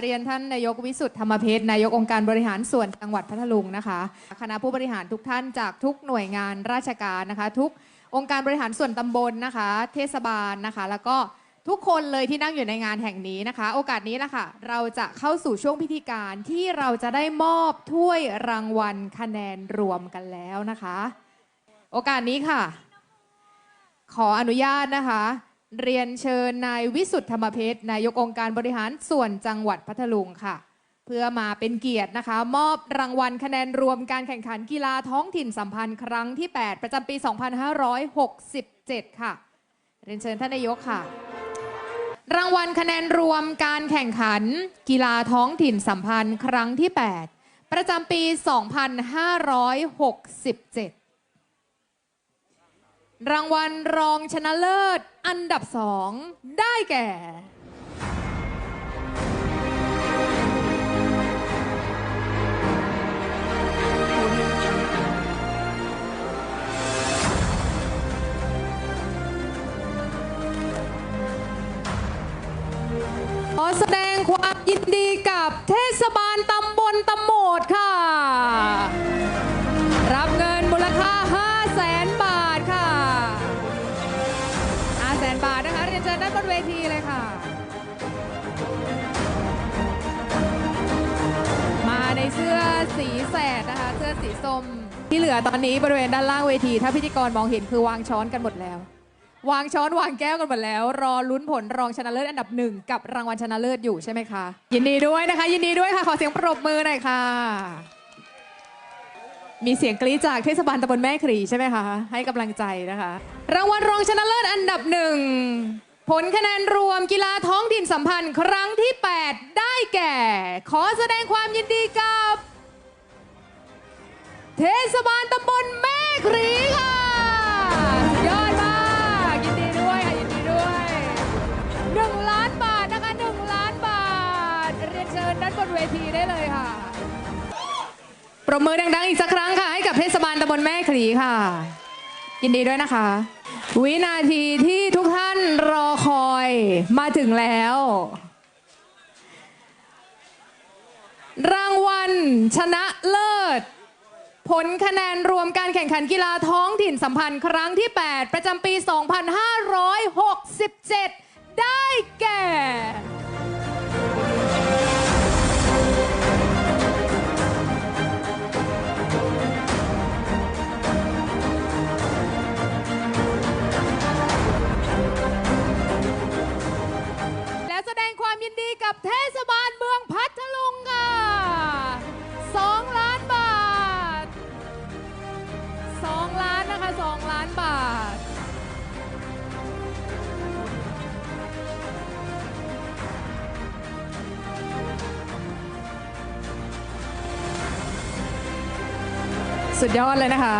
เรียนท่านนายกวิสุทธ์ธรรมเพชรนายกองค์การบริหารส่วนจังหวัดพัทลุงนะคะคณะผู้บริหารทุกท่านจากทุกหน่วยงานราชการนะคะ ทุกองค์การบริหารส่วนตำบลนะคะ เทศบาลนะคะ แล้วก็ทุกคนเลยที่นั่งอยู่ในงานแห่งนี้นะคะ โอกาสนี้นะคะเราจะเข้าสู่ช่วงพิธีการที่เราจะได้มอบถ้วยรางวัลคะแนนรวมกันแล้วนะคะ โอกาสนี้ค่ะ ขออนุญาตนะคะ เรียนเชิญนายวิสุทธ์ธรรมเพชรนายกองค์การบริหารส่วนจังหวัดพัทลุงค่ะ เพื่อมาเป็นเกียรตินะคะ มอบรางวัลคะแนนรวมการแข่งขันกีฬาท้องถิ่นสัมพันธ์ครั้งที่ 8 ประจำปี 2567 ค่ะ เรียนเชิญท่านนายกค่ะ รางวัลคะแนนรวมการแข่งขัน กีฬาท้องถิ่นสัมพันธ์ครั้งที่ 8 ประจำปี 2567 รางวัลรองชนะเลิศ อันดับสองได้แก่ ขอแสดงความยินดีกับเทศบาลตำบลตำโเชิญด้านบนเวทีเลยค่ะ มาในเสื้อสีแสดนะคะ เสื้อสีส้มที่เหลือตอนนี้บริเวณด้านล่างเวที ถ้าพิธีกรมองเห็นคือวางช้อนกันหมดแล้ว วางช้อนวางแก้วกันหมดแล้ว รอลุ้นผลรองชนะเลิศอันดับหนึ่งกับรางวัลชนะเลิศอยู่ใช่ไหมคะ ยินดีด้วยนะคะ ยินดีด้วยค่ะขอเสียงปรบมือหน่อยค่ะ มีเสียงกรี๊ดจากเทศบาลตำบลแม่ขรีใช่ไหมคะ ให้กำลังใจนะคะ รางวัลรองชนะเลิศอันดับหนึ่ง ผลคะแนนรวมกีฬาท้องถิ่นสัมพันธ์ครั้งที่ 8 ได้แก่ ขอแสดงความยินดีกับ เทศบาลตำบลแม่ขรีค่ะสุดยอดมากยินดีด้วยค่ะยินดีด้วยหนึ่งล้านบาทนะคะหนึ่งล้านบาท เรียนเชิญด้านบนเวทีได้เลยค่ะ ปรบมือดังๆอีกสักครั้งค่ะ ให้กับเทศบาลตำบลแม่ขลีค่ะ ยินดีด้วยนะคะ วินาทีที่ทุกท่าน รอคอยมาถึงแล้ว รางวัลชนะเลิศ ผลคะแนนรวมการแข่งขันกีฬาท้องถิ่นสัมพันธ์ครั้งที่ 8 ประจำปี 2567 ได้แก่ สุดยอดเลยนะคะ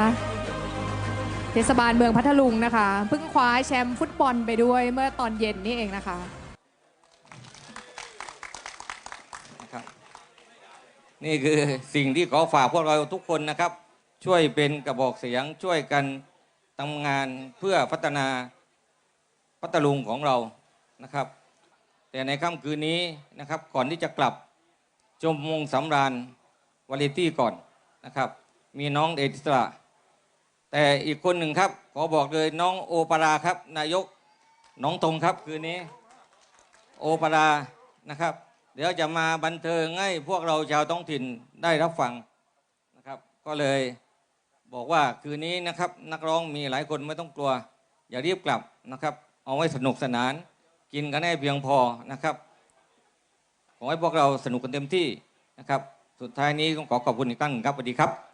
เทศบาลเมืองพัทลุงนะคะ เพิ่งคว้าแชมป์ฟุตบอลไปด้วยเมื่อตอนเย็นนี่เองนะคะนะครับนี่คือสิ่งที่ขอฝากพวกเราทุกคนนะครับ ช่วยเป็นกระบอกเสียงช่วยกันทำงานเพื่อพัฒนาพัทลุงของเรานะครับ แต่ในค่ำคืนนี้นะครับก่อนที่จะกลับชมวงสำราญวาเลตี้ก่อนนะครับ มีน้องเอติสระ แต่อีกคนหนึ่งครับ ขอบอกเลยน้องโอปราครับ นายกน้องตรงครับคืนนี้ โอปรานะครับ เดี๋ยวจะมาบันเทิงให้พวกเราชาวท้องถิ่นได้รับฟังนะครับ ก็เลยบอกว่าคืนนี้นะครับ นักร้องมีหลายคนไม่ต้องกลัว อย่ารีบกลับนะครับ เอาไว้สนุกสนาน กินกันให้เพียงพอนะครับขอให้พวกเราสนุกกันเต็มที่นะครับ สุดท้ายนี้ต้องขอขอบคุณอีกครั้งครับสวัสดีครับ